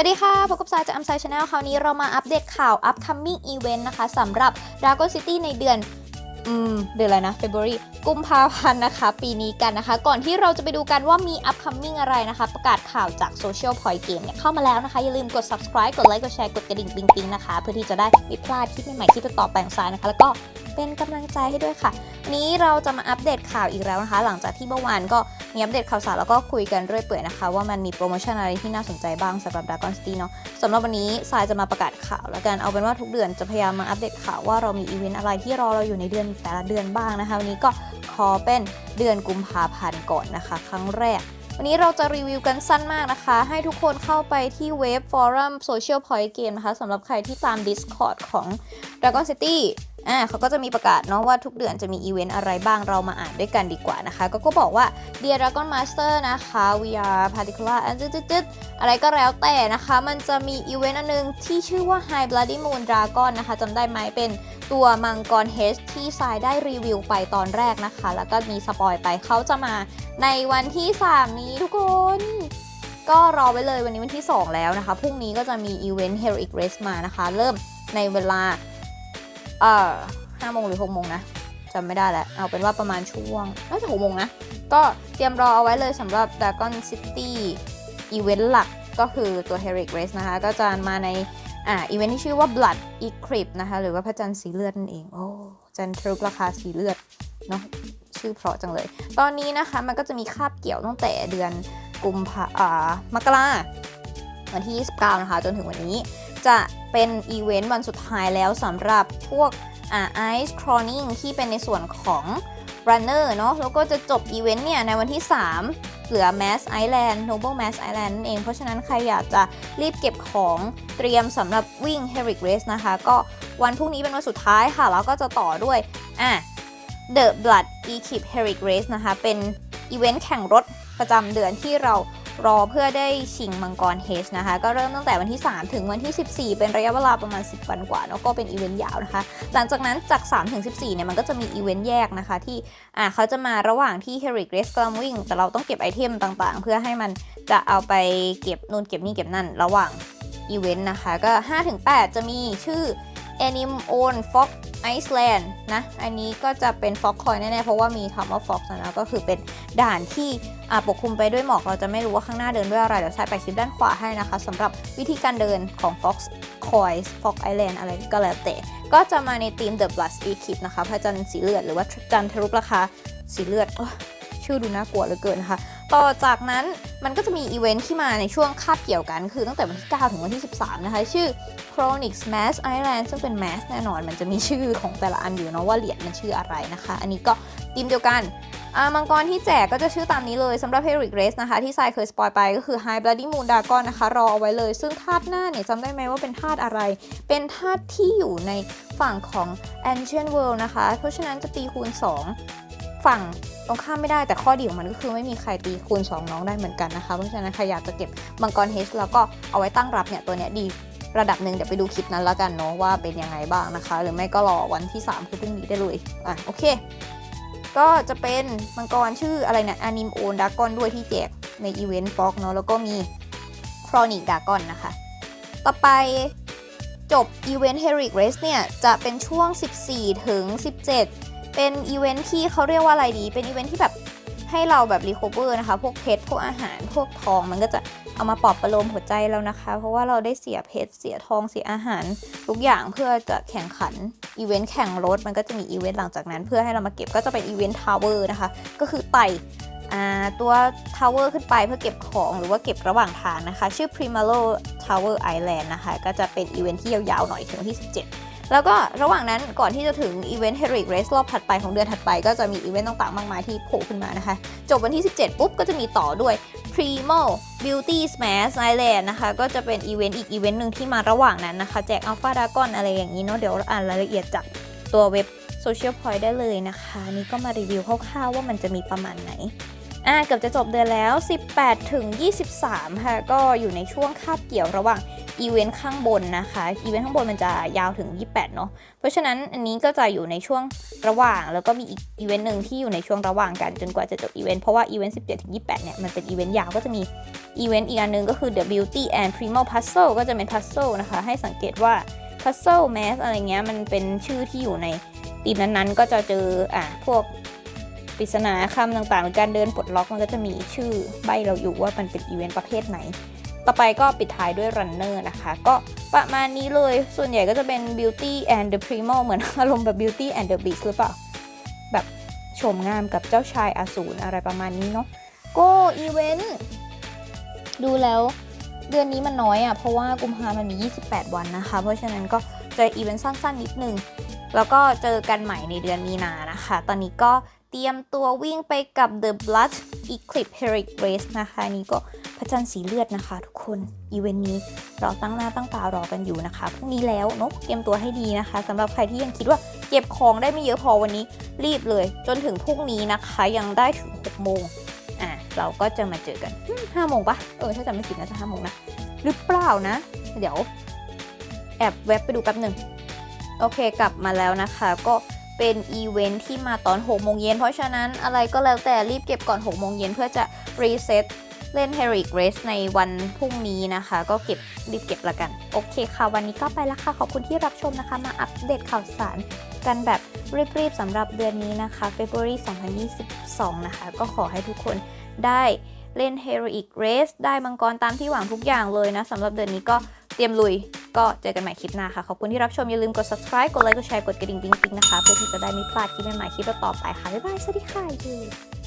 วัสดีค่ะ พบกับสายจากอัมไซชาแนลคราวนี้เรามาอัปเดตข่าว upcoming event นะคะสำหรับ Dragon City ในเดือนอืมเดือนอะไรนะ February กุมภาพันธ์นะคะ ปีนี้กันนะคะ ก่อนที่เราจะไปดูกันว่ามี upcoming อะไรนะคะ ประกาศข่าวจาก Social Point Game เนี่ยเข้ามาแล้วนะคะ อย่าลืมกด subscribe กดไลค์กดแชร์กดกระดิ่งปิ๊งๆนะคะ เพื่อที่จะได้ไม่พลาดคลิปใหม่ๆคลิปต่อๆไปของสายนะคะ แล้วก็เป็นกำลังใจให้ด้วยค่ะ นี้เราจะมาอัปเดตข่าวอีกแล้วนะคะ หลังจากที่เมื่อวานก็ มีอัปเดตข่าวสารแล้วก็คุยกันเรื่อยเปื่อยนะคะ ว่ามันมีโปรโมชั่นอะไรที่น่าสนใจบ้างสำหรับ Dragon City เนาะสำหรับวันนี้สายจะมาประกาศข่าวแล้วกันเอาเป็นว่าทุกเดือนจะพยายามมาอัปเดตข่าวว่าเรามีอีเวนต์อะไรที่รอเราอยู่ในเดือนแต่ละเดือนบ้างนะคะวันนี้ก็ขอเป็นเดือนกุมภาพันธ์ก่อนนะคะ ครั้งแรกวันนี้เราจะรีวิวกันสั้นมากนะคะ ให้ทุกคนเข้าไปที่เว็บฟอรัม Social Point Game นะคะสำหรับใครที่ตาม Discord ของ Dragon City อ่าเขาก็จะมีประกาศเนาะว่าทุกเดือนจะมีอีเวนต์อะไรบ้างเรามาอ่านด้วยกันดีกว่านะคะ ก็ก็บอกว่า Dear Dragon Master นะคะ we are particular and จึ๊ดๆอะไรก็แล้วแต่นะคะ มันจะมีอีเวนต์อันนึงที่ชื่อว่า High Bloody Moon Dragon นะคะจำได้ไหมเป็นตัวมังกรเฮสที่ทรายได้รีวิวไปตอนแรกนะคะ แล้วก็มีสปอยไปเขาจะมาในวันที่ 3 นี้ทุกคน ก็รอไว้เลยวันนี้วันที่ 2 แล้วนะคะ พรุ่งนี้ก็จะมีอีเวนต์ Heroic Race มานะคะ เริ่มในเวลา เอ่อ5โมงหรือ6โมงนะจำไม่ได้แล้วเอาเป็นว่าประมาณช่วงน่าจะ6โมงนะ ก็เตรียมรอเอาไว้เลยสำหรับ Dragon City อีเวนต์หลักก็คือตัว Heric Race นะคะ ก็จะมาในอ่าอีเวนต์ที่ชื่อว่า Blood Eclipse นะคะ หรือว่าพระจันทร์สีเลือดนั่นเอง โอ้จันทรุปราคาสีเลือดเนาะชื่อเพราะจังเลย ตอนนี้นะคะมันก็จะมีคาบเกี่ยวตั้งแต่เดือนกุมภาอ่ามกราวันที่ 29 นะคะ จนถึงวันนี้จะ เป็นอีเวนต์วันสุดท้ายแล้วสำหรับพวกไอ่า Ice Crawling ที่เป็นในส่วนของ Runner เนาะแล้วก็จะจบอีเวนต์เนี่ยในวันที่ 3 เหลือ Mass Island Noble Mass Island นั่นเอง เพราะฉะนั้นใครอยากจะรีบเก็บของเตรียมสำหรับวิ่ง Heroic Race นะคะ ก็วันพรุ่งนี้เป็นวันสุดท้ายค่ะ แล้วก็จะต่อด้วยอะ The Blood Equip Heroic Race นะคะ เป็นอีเวนต์แข่งรถประจำเดือนที่เรา รอเพื่อได้ชิงมังกรเฮสนะคะ ก็เริ่มตั้งแต่วันที่ 3 ถึงวันที่ 14 เป็นระยะเวลาประมาณ 10 วันกว่าแล้วก็เป็นอีเวนต์ยาวนะคะ หลังจากนั้นจาก 3 ถึง 14 เนี่ยมันก็จะมีอีเวนต์แยกนะคะ ที่อ่าเขาจะมาระหว่างที่ Heroic Race กลังวิ่งแต่เราต้องเก็บไอเทมต่างๆ เพื่อให้มันจะเอาไปเก็บนู่นเก็บนี่เก็บนั่น ระหว่างอีเวนต์นะคะ ก็ 5-8 จะมีชื่อ Anim on Fox Iceland นะ อันนี้ก็จะเป็น Fox Coin แน่ๆ เพราะว่ามีคำว่า Fox นะก็คือเป็นด่านที่ปกคลุมไปด้วยหมอก เราจะไม่รู้ว่าข้างหน้าเดินด้วยอะไร เดี๋ยวใช้ไปคลิปด้านขวาให้นะคะสำหรับวิธีการเดินของ Fox Coin Fox Island อะไรก็แล้วแต่ ก็จะมาในทีม The Blood Eclipse นะคะพระจันทร์สีเลือดหรือว่าจันทรุปราคาสีเลือดอชื่อดูน่ากลัวเหลือเกินนะคะ ต่อจากนั้นมันก็จะมีอีเวนท์ที่มาในช่วงคาบเกี่ยวกันคือตั้งแต่วันที่ 9 ถึงวันที่ 13 นะคะ ชื่อ Chronic Mass Island ซึ่งเป็น Mass แน่นอน มันจะมีชื่อของแต่ละอันอยู่เนาะว่าเหรียญมันชื่ออะไรนะคะ อันนี้ก็ทีมเดียวกันมังกรที่แจกก็จะชื่อตามนี้เลยสำหรับ Heroic Race นะคะ ที่ทรายเคยสปอยไปก็คือ High Bloody Moon Dragon นะคะ รอเอาไว้เลย ซึ่งธาตุหน้าเนี่ยจำได้ไหมว่าเป็นธาตุอะไร เป็นธาตุที่อยู่ในฝั่งของ Ancient World นะคะ เพราะฉะนั้นจะตีคูณ 2 ฝั่งตรงข้ามไม่ได้แต่ข้อดีของมันก็คือไม่มีใครตีคูณ 2 น้องได้เหมือนกันนะคะ เพราะฉะนั้นใครอยากจะเก็บมังกรเฮสแล้วก็เอาไว้ตั้งรับเนี่ยตัวเนี้ยดีระดับหนึ่งเดี๋ยวไปดูคลิปนั้นแล้วกันเนาะว่าเป็นยังไงบ้างนะคะ หรือไม่ก็รอวันที่ 3 คือพรุ่งนี้ได้เลยอะโอเค ก็จะเป็นมังกรชื่ออะไรเนี่ยอนิมโอนดากอนด้วยที่แจกในอีเวนต์ฟ็อกเนาะแล้วก็มีครอนิกดากอนนะคะ ต่อไปจบอีเวนต์เฮริกเรสเนี่ยจะเป็นช่วง 14 ถึง 17 เป็นอีเวนท์ที่เขาเรียกว่าอะไรดี เป็นอีเวนท์ที่แบบให้เราแบบรีคอเวอร์นะคะ พวกเพชรพวกอาหาร พวกทอง มันก็จะเอามาปลอบประโลมหัวใจเรานะคะ เพราะว่าเราได้เสียเพชร เสียทอง เสียอาหาร ทุกอย่างเพื่อจะแข่งขันอีเวนต์แข่งรถ มันก็จะมีอีเวนต์หลังจากนั้น เพื่อให้เรามาเก็บ ก็จะเป็นอีเวนต์ทาวเวอร์นะคะ ก็คือไต่ตัวทาวเวอร์ขึ้นไปเพื่อเก็บของหรือว่าเก็บระหว่างทางนะคะ ชื่อ Primalo Tower Island นะคะ ก็จะเป็นอีเวนท์ที่ยาวๆหน่อยถึงที่ 17 แล้วก็ระหว่างนั้นก่อนที่จะถึงอีเวนต์ Heroic Race รอบถัดไปของเดือนถัดไป ก็จะมีอีเวนต์ต่างๆ มากมายที่โผล่ขึ้นมานะคะ จบวันที่ 17 ปุ๊บก็จะมีต่อด้วย Primo Beauty Smash Island นะคะ ก็จะเป็นอีเวนต์อีกอีเวนต์หนึ่งที่มาระหว่างนั้นนะคะ แจก Alpha Dragon อะไรอย่างนี้เนาะเดี๋ยวอ่านรายละเอียดจากตัวเว็บ Social Point ได้เลยนะคะ นี่ก็มารีวิวคร่าวๆว่ามันจะมีประมาณไหนอ่าเกือบจะจบเดือนแล้ว 18 ถึง 23 ค่ะ ก็อยู่ในช่วงคาบเกี่ยวระหว่าง อีเวนต์ข้างบนนะคะ อีเวนต์ข้างบนมันจะยาวถึง 28 เนาะ เพราะฉะนั้นอันนี้ก็จะอยู่ในช่วงระหว่าง แล้วก็มีอีกอีเวนต์หนึ่งที่อยู่ในช่วงระหว่างกันจนกว่าจะจบอีเวนต์ เพราะว่าอีเวนต์ 17 ถึง 28 เนี่ย มันเป็นอีเวนต์ยาวก็จะมีอีเวนต์อีกอันหนึงก็คือ The Beauty and Primal Puzzle ก็จะเป็น Puzzle นะคะ ให้สังเกตว่า Puzzle Math อะไรเงี้ย มันเป็นชื่อที่อยู่ในทีมนั้นๆ ก็จะเจออะพวกปริศนาคำต่างๆหรือการเดินปลดล็อกมันก็จะมีชื่อใบเราอยู่ว่ามันเป็นอีเวนต์ประเภทไหน ต่อไปก็ปิดท้ายด้วย Runner นะคะ ก็ประมาณนี้เลย ส่วนใหญ่ก็จะเป็น Beauty and the Primal เหมือนอารมณ์แบบ Beauty and the Beast หรือเปล่า แบบโฉมงามกับเจ้าชายอสูรอะไรประมาณนี้เนาะก็อีเวนต์ดูแล้วเดือนนี้มันน้อยอะ่ะ เพราะว่ากุมภามันมี 28 วันนะคะ เพราะฉะนั้นก็จออีเวนต์สั้นๆนิดนึง แล้วก็เจอกันใหม่ในเดือนมีนานะคะ ตอนนี้ก็เตรียมตัววิ่งไปกับ The Blood Eclipse Heric Race นะคะนนี้ก็ พระจันทร์สีเลือดนะคะ ทุกคนอีเวนต์นี้เราตั้งหน้าตั้งตารอกันอยู่นะคะพรุ่งนี้แล้วเนอะเตรียมตัวให้ดีนะคะสำหรับใครที่ยังคิดว่าเก็บของได้ไม่เยอะพอวันนี้ รีบเลย จนถึงพรุ่งนี้นะคะยังได้ถึง6โมงอะเราก็จะมาเจอกันห้าโมงปะเออถ้าจำไม่ผิดน่าจะห้าโมงนะหรือเปล่านะ เดี๋ยวแอบเว็บไปดูแป๊บหนึ่งโอเคกลับมาแล้วนะคะ ก็เป็นอีเวนท์ที่มาตอน6โมงเย็นเพราะฉะนั้นอะไรก็แล้วแต่รีบเก็บก่อน6โมงเย็นเพื่อจะรีเซ็ต เล่น Heroic Race ในวันพรุ่งนี้นะคะ ก็เก็บรีบเก็บละกัน โอเคค่ะ วันนี้ก็ไปแล้วค่ะ ขอบคุณที่รับชมนะคะ มาอัปเดตข่าวสารกันแบบรีบๆสำหรับเดือนนี้นะคะ February 2022 นะคะ ก็ขอให้ทุกคนได้เล่น Heroic Race ได้มังกรตามที่หวังทุกอย่างเลยนะสำหรับเดือนนี้ก็เตรียมลุย ก็เจอกันใหม่คลิปหน้าค่ะ ขอบคุณที่รับชม อย่าลืมกด subscribe กดไลค์ กดแชร์ กดกระดิ่งติ๊งๆนะคะ เพื่อที่จะได้ไม่พลาดคลิปใหม่ๆคลิปต่อไปค่ะ บ๊ายบาย สวัสดีค่ะ